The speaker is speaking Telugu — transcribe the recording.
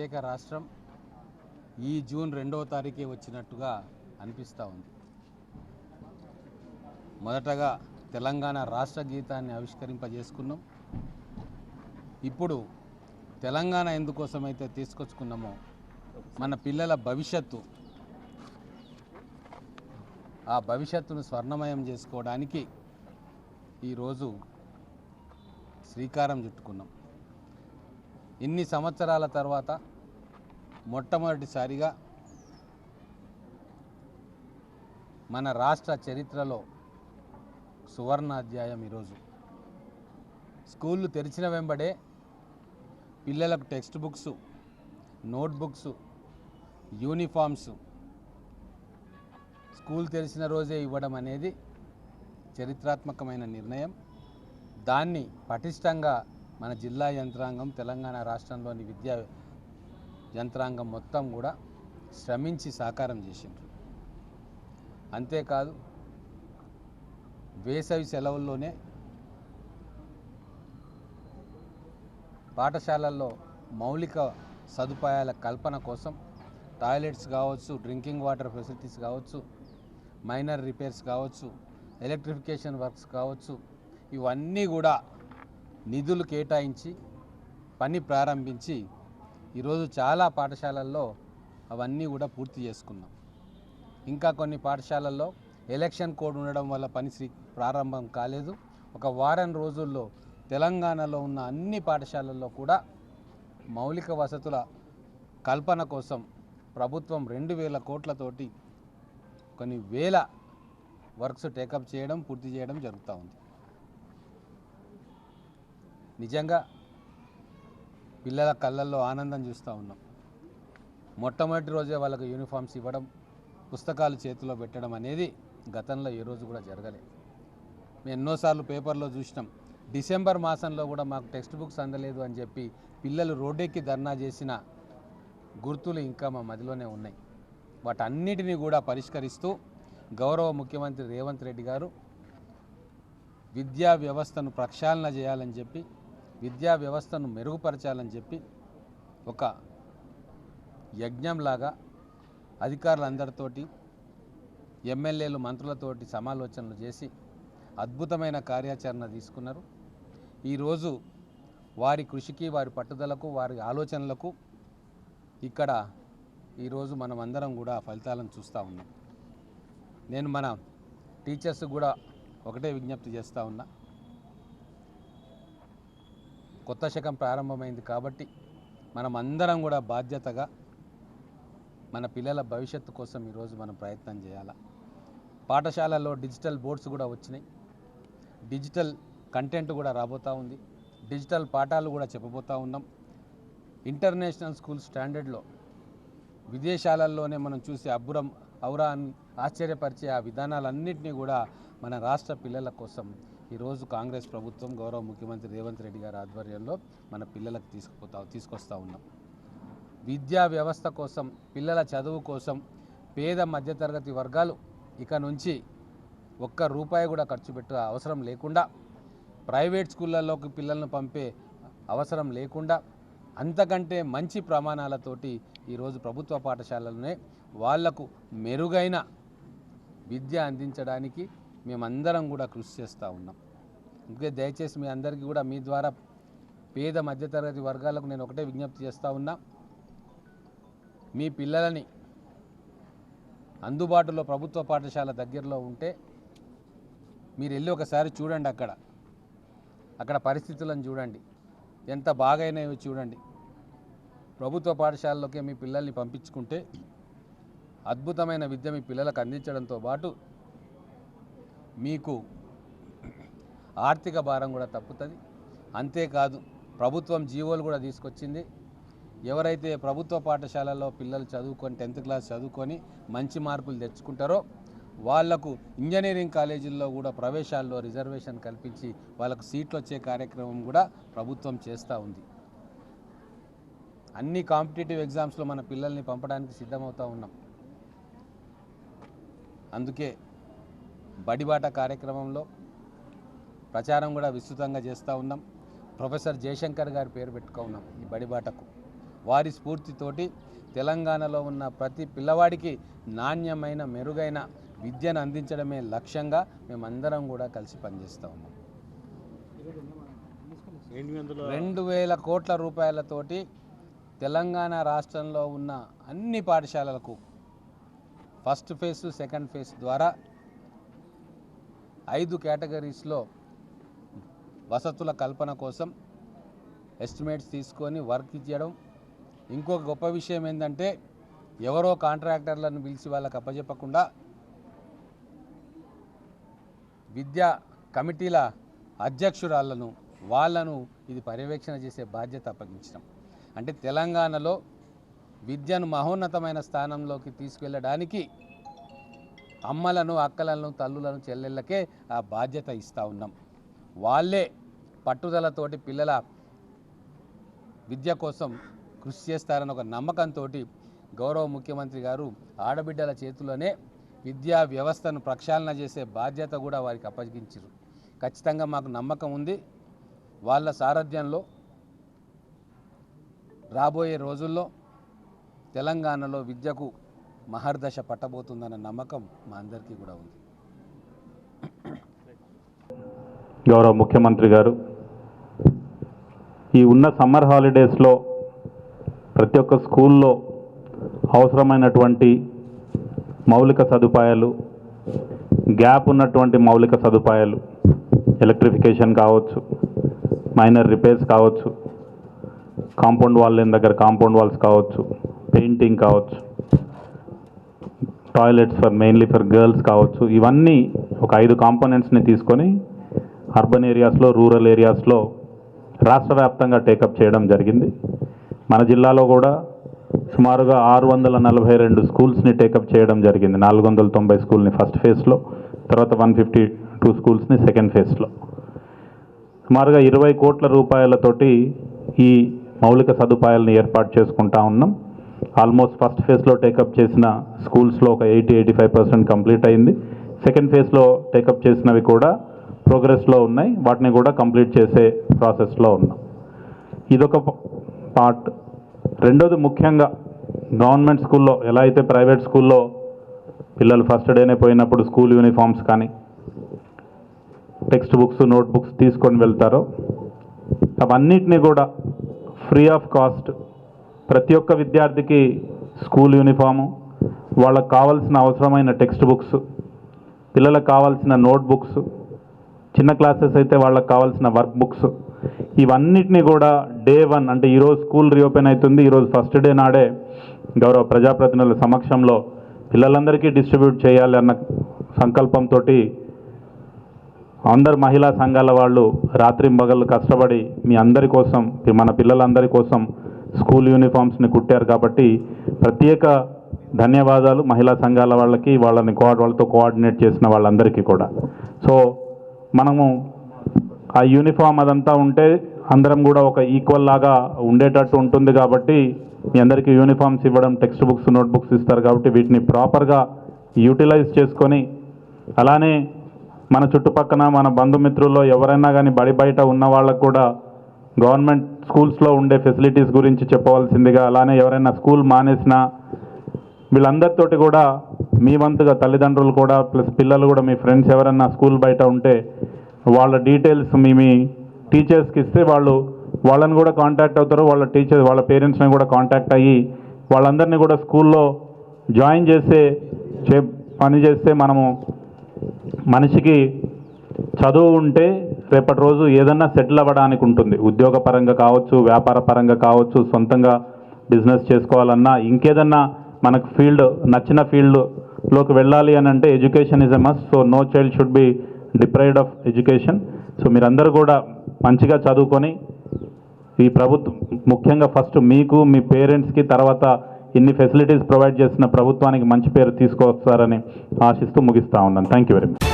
ప్రత్యేక రాష్ట్రం ఈ జూన్ రెండవ తారీఖే వచ్చినట్టుగా అనిపిస్తూ ఉంది. మొదటగా తెలంగాణ రాష్ట్ర గీతాన్ని ఆవిష్కరింపజేసుకున్నాం. ఇప్పుడు తెలంగాణ ఎందుకోసమైతే తీసుకొచ్చుకున్నామో మన పిల్లల భవిష్యత్తు ఆ భవిష్యత్తును స్వర్ణమయం చేసుకోవడానికి ఈరోజు శ్రీకారం చుట్టుకున్నాం. ఇన్ని సంవత్సరాల తర్వాత మొట్టమొదటిసారిగా మన రాష్ట్ర చరిత్రలో సువర్ణాధ్యాయం ఈరోజు. స్కూళ్ళు తెరిచిన వెంబడే పిల్లలకు text books notebooks uniforms school తెరిచిన రోజే ఇవ్వడం అనేది చరిత్రాత్మకమైన నిర్ణయం. దాన్ని పటిష్టంగా మన జిల్లా యంత్రాంగం తెలంగాణ రాష్ట్రంలోని విద్యా యంత్రాంగం మొత్తం కూడా శ్రమించి సాకారం చేసిండ్రు. అంతేకాదు వేసవి సెలవుల్లోనే పాఠశాలల్లో మౌలిక సదుపాయాల కల్పన కోసం టాయిలెట్స్ కావచ్చు డ్రింకింగ్ వాటర్ ఫెసిలిటీస్ కావచ్చు మైనర్ రిపేర్స్ కావచ్చు ఎలక్ట్రిఫికేషన్ వర్క్స్ కావచ్చు ఇవన్నీ కూడా నిధులు కేటాయించి పని ప్రారంభించి ఈరోజు చాలా పాఠశాలల్లో అవన్నీ కూడా పూర్తి చేసుకున్నాం. ఇంకా కొన్ని పాఠశాలల్లో ఎలక్షన్ కోడ్ ఉండడం వల్ల పని శ్రీ ప్రారంభం కాలేదు. ఒక వారం రోజుల్లో తెలంగాణలో ఉన్న అన్ని పాఠశాలల్లో కూడా మౌలిక వసతుల కల్పన కోసం ప్రభుత్వం రెండు వేల కోట్లతోటి కొన్ని వేల వర్క్స్ టేకప్ చేయడం పూర్తి చేయడం జరుగుతూ ఉంది. నిజంగా పిల్లల కళ్ళల్లో ఆనందం చూస్తూ ఉన్నాం. మొట్టమొదటి రోజే వాళ్ళకు యూనిఫామ్స్ ఇవ్వడం పుస్తకాలు చేతిలో పెట్టడం అనేది గతంలో ఏ రోజు కూడా జరగలేదు మేము ఎన్నోసార్లు పేపర్లో చూసినాం డిసెంబర్ మాసంలో కూడా మాకు టెక్స్ట్ బుక్స్ అందలేదు అని చెప్పి పిల్లలు రోడ్డెక్కి ధర్నా చేసిన గుర్తులు ఇంకా మా మదిలోనే ఉన్నాయి. వాటన్నిటినీ కూడా పరిష్కరిస్తూ గౌరవ ముఖ్యమంత్రి రేవంత్ రెడ్డి గారు విద్యా వ్యవస్థను ప్రక్షాళన చేయాలని చెప్పి విద్యా వ్యవస్థను మెరుగుపరచాలని చెప్పి ఒక యజ్ఞంలాగా అధికారులందరితోటి ఎమ్మెల్యేలు మంత్రులతోటి సమాలోచనలు చేసి అద్భుతమైన కార్యాచరణ తీసుకున్నారు. ఈరోజు వారి కృషికి వారి పట్టుదలకు వారి ఆలోచనలకు ఇక్కడ ఈరోజు మనం అందరం కూడా ఫలితాలను చూస్తూ ఉన్నాం. నేను మన టీచర్స్ కూడా ఒకటే విజ్ఞప్తి చేస్తూ ఉన్నా. కొత్త శకం ప్రారంభమైంది కాబట్టి మనం అందరం కూడా బాధ్యతగా మన పిల్లల భవిష్యత్తు కోసం ఈరోజు మనం ప్రయత్నం చేయాలి? పాఠశాలల్లో డిజిటల్ బోర్డ్స్ కూడా వచ్చినాయి. డిజిటల్ కంటెంట్ కూడా రాబోతూ ఉంది. డిజిటల్ పాఠాలు కూడా చెప్పబోతూ ఉన్నాం. ఇంటర్నేషనల్ స్కూల్ స్టాండర్డ్లో విదేశాలలోనే మనం చూసే అబ్బురం ఔరా ఆశ్చర్యపరిచే ఆ విధానాలన్నింటినీ కూడా మన రాష్ట్ర పిల్లల కోసం ఈరోజు కాంగ్రెస్ ప్రభుత్వం గౌరవ ముఖ్యమంత్రి రేవంత్ రెడ్డి గారి ఆధ్వర్యంలో మన పిల్లలకు తీసుకుపోతా తీసుకొస్తా ఉన్నాం. విద్యా వ్యవస్థ కోసం పిల్లల చదువు కోసం పేద మధ్యతరగతి వర్గాలు ఇక నుంచి ఒక్క రూపాయి కూడా ఖర్చు పెట్ట అవసరం లేకుండా ప్రైవేట్ స్కూళ్ళలోకి పిల్లలను పంపే అవసరం లేకుండా అంతకంటే మంచి ప్రమాణాలతోటి ఈరోజు ప్రభుత్వ పాఠశాలలోనే వాళ్ళకు మెరుగైన విద్య అందించడానికి మేమందరం కూడా కృషి చేస్తూ ఉన్నాం. అందుకే దయచేసి మీ అందరికీ కూడా మీ ద్వారా పేద మధ్యతరగతి వర్గాలకు నేను ఒకటే విజ్ఞప్తి చేస్తూ ఉన్నా. మీ పిల్లలని అందుబాటులో ప్రభుత్వ పాఠశాల దగ్గరలో ఉంటే మీరు వెళ్ళి ఒకసారి చూడండి అక్కడ. అక్కడ పరిస్థితులను చూడండి. ఎంత బాగైనాయో చూడండి. ప్రభుత్వ పాఠశాలలోకి మీ పిల్లల్ని పంపించుకుంటే అద్భుతమైన విద్య మీ పిల్లలకు అందించడంతో పాటు మీకు ఆర్థిక భారం కూడా తప్పుతుంది. అంతేకాదు ప్రభుత్వం జీవోలు కూడా తీసుకొచ్చింది. ఎవరైతే ప్రభుత్వ పాఠశాలలో పిల్లలు చదువుకొని టెన్త్ క్లాస్ చదువుకొని మంచి మార్కులు తెచ్చుకుంటారో వాళ్ళకు ఇంజనీరింగ్ కాలేజీల్లో కూడా ప్రవేశాల్లో రిజర్వేషన్ కల్పించి వాళ్ళకు సీట్లు వచ్చే కార్యక్రమం కూడా ప్రభుత్వం చేస్తూ ఉంది. అన్ని కాంపిటేటివ్ ఎగ్జామ్స్లో మన పిల్లల్ని పంపడానికి సిద్ధమవుతూ ఉన్నాం. అందుకే బడిబాట కార్యక్రమంలో ప్రచారం కూడా విస్తృతంగా చేస్తూ ఉన్నాం. ప్రొఫెసర్ జయశంకర్ గారి పేరు పెట్టుకో ఉన్నాం ఈ బడిబాటకు. వారి స్ఫూర్తితోటి తెలంగాణలో ఉన్న ప్రతి పిల్లవాడికి నాణ్యమైన మెరుగైన విద్యను అందించడమే లక్ష్యంగా మేమందరం కూడా కలిసి పనిచేస్తూ ఉన్నాం. రెండు వేల కోట్ల రూపాయలతోటి తెలంగాణ రాష్ట్రంలో ఉన్న అన్ని పాఠశాలలకు ఫస్ట్ ఫేజ్ సెకండ్ ఫేజ్ ద్వారా ఐదు కేటగిరీస్లో వసతుల కల్పన కోసం ఎస్టిమేట్స్ తీసుకొని వర్క్ ఇచ్చడం ఇంకొక గొప్ప విషయం ఏంటంటే ఎవరో కాంట్రాక్టర్లను పిలిచి వాళ్ళకి అప్పచెప్పకుండా విద్యా కమిటీల అధ్యక్షురాళ్ళను వాళ్ళను ఇది పర్యవేక్షణ చేసే బాధ్యత అప్పగించడం. అంటే తెలంగాణలో విద్యను మహోన్నతమైన స్థానంలోకి తీసుకెళ్ళడానికి అమ్మలను అక్కలను తల్లులను చెల్లెళ్ళకే ఆ బాధ్యత ఇస్తూ ఉన్నాం. వాళ్ళే పట్టుదలతోటి పిల్లల విద్య కోసం కృషి చేస్తారని ఒక నమ్మకంతో గౌరవ ముఖ్యమంత్రి గారు ఆడబిడ్డల చేతిలోనే విద్యా వ్యవస్థను ప్రక్షాళన చేసే బాధ్యత కూడా వారికి అప్పగించారు ఖచ్చితంగా మాకు నమ్మకం ఉంది. వాళ్ళ సారథ్యంలో రాబోయే రోజుల్లో తెలంగాణలో విద్యకు మహర్దశ పట్టబోతుందన్న నమ్మకం మా అందరికీ కూడా ఉంది. గౌరవ ముఖ్యమంత్రి గారు ఈ ఉన్న సమ్మర్ హాలిడేస్లో ప్రతి ఒక్క స్కూల్లో అవసరమైనటువంటి మౌలిక సదుపాయాలు గ్యాప్ ఉన్నటువంటి మౌలిక సదుపాయాలు ఎలక్ట్రిఫికేషన్ కావచ్చు మైనర్ రిపేర్స్ కావచ్చు కాంపౌండ్ వాల్ లేని దగ్గర కాంపౌండ్ వాల్స్ కావచ్చు పెయింటింగ్ కావచ్చు toilets for mainly for girls కావచ్చు. ఇవన్నీ ఒక ఐదు కాంపోనెంట్స్ని తీసుకొని అర్బన్ ఏరియాస్లో రూరల్ ఏరియాస్లో రాష్ట్ర వ్యాప్తంగా టేకప్ చేయడం జరిగింది. మన జిల్లాలో కూడా సుమారుగా ఆరు వందల నలభై రెండు స్కూల్స్ని టేకప్ చేయడం జరిగింది. నాలుగు వందల తొంభై స్కూల్ని ఫస్ట్ ఫేజ్లో తర్వాత వన్ ఫిఫ్టీ టూ స్కూల్స్ని సెకండ్ ఫేజ్లో సుమారుగా ఇరవై కోట్ల రూపాయలతోటి ఈ మౌలిక సదుపాయాలను ఏర్పాటు చేసుకుంటా ఉన్నాం. ఆల్మోస్ట్ ఫస్ట్ ఫేజ్లో టేకప్ చేసిన స్కూల్స్లో ఒక eighty eighty five percent complete అయింది. సెకండ్ ఫేజ్లో టేకప్ చేసినవి కూడా ప్రోగ్రెస్లో ఉన్నాయి. వాటిని కూడా కంప్లీట్ చేసే ప్రాసెస్లో ఉన్నాం. ఇదొక పార్ట్. రెండోది ముఖ్యంగా గవర్నమెంట్ స్కూల్లో ఎలా అయితే ప్రైవేట్ స్కూల్లో పిల్లలు ఫస్ట్ డేనే పోయినప్పుడు స్కూల్ యూనిఫామ్స్ కానీ టెక్స్ట్ బుక్స్ నోట్ బుక్స్ తీసుకొని వెళ్తారో అవన్నిటినీ కూడా ఫ్రీ ఆఫ్ కాస్ట్ ప్రతి ఒక్క విద్యార్థికి స్కూల్ యూనిఫాము వాళ్ళకు కావాల్సిన అవసరమైన టెక్స్ట్ బుక్స్ పిల్లలకు కావాల్సిన నోట్ బుక్స్ చిన్న క్లాసెస్ అయితే వాళ్ళకి కావాల్సిన వర్క్ బుక్స్ ఇవన్నిటిని కూడా డే వన్ అంటే ఈరోజు స్కూల్ రీఓపెన్ అవుతుంది. ఈరోజు ఫస్ట్ డే నాడే గౌరవ ప్రజాప్రతినిధుల సమక్షంలో పిల్లలందరికీ డిస్ట్రిబ్యూట్ చేయాలి అన్న సంకల్పంతో అందరు మహిళా సంఘాల వాళ్ళు రాత్రి మగళ్ళు కష్టపడి మీ అందరి కోసం మన పిల్లలందరి కోసం స్కూల్ యూనిఫామ్స్ని కుట్టారు కాబట్టి ప్రత్యేక ధన్యవాదాలు మహిళా సంఘాల వాళ్ళకి వాళ్ళని కో వాళ్ళతో కోఆర్డినేట్ చేసిన వాళ్ళందరికీ కూడా. సో మనము ఆ యూనిఫామ్ అదంతా ఉంటే అందరం కూడా ఒక ఈక్వల్ లాగా ఉండేటట్టు ఉంటుంది కాబట్టి మీ అందరికీ యూనిఫామ్స్ ఇవ్వడం టెక్స్ట్ బుక్స్ నోట్ బుక్స్ ఇస్తారు కాబట్టి వీటిని ప్రాపర్గా యూటిలైజ్ చేసుకొని అలానే మన చుట్టుపక్కన మన బంధుమిత్రుల్లో ఎవరైనా కానీ బడి బయట ఉన్న వాళ్ళకు కూడా గవర్నమెంట్ స్కూల్స్లో ఉండే ఫెసిలిటీస్ గురించి చెప్పవలసిందిగా అలానే ఎవరైనా స్కూల్ మానేసినా వీళ్ళందరితోటి కూడా మీ వంతుగా తల్లిదండ్రులు కూడా ప్లస్ పిల్లలు కూడా మీ ఫ్రెండ్స్ ఎవరైనా స్కూల్ బయట ఉంటే వాళ్ళ డీటెయిల్స్ మీ మీ టీచర్స్కి ఇస్తే వాళ్ళు వాళ్ళని కూడా కాంటాక్ట్ అవుతారు వాళ్ళ టీచర్ వాళ్ళ పేరెంట్స్ని కూడా కాంటాక్ట్ అయ్యి వాళ్ళందరినీ కూడా స్కూల్లో జాయిన్ చేసే చే పని చేస్తే మనము మనిషికి చదువు ఉంటే రేపటి రోజు ఏదన్నా సెటిల్ అవ్వడానికి ఉంటుంది. ఉద్యోగ పరంగా కావచ్చు వ్యాపార పరంగా కావచ్చు సొంతంగా బిజినెస్ చేసుకోవాలన్నా ఇంకేదన్నా మనకు ఫీల్డ్ నచ్చిన ఫీల్డ్లోకి వెళ్ళాలి అని అంటే education is a must so no child should be deprived of education so మీరందరూ కూడా మంచిగా చదువుకొని ఈ ప్రభుత్వం ముఖ్యంగా ఫస్ట్ మీకు మీ పేరెంట్స్కి తర్వాత ఇన్ని ఫెసిలిటీస్ ప్రొవైడ్ చేసిన ప్రభుత్వానికి మంచి పేరు తీసుకొస్తారని ఆశిస్తూ ముగిస్తా ఉన్నాను. Thank you very much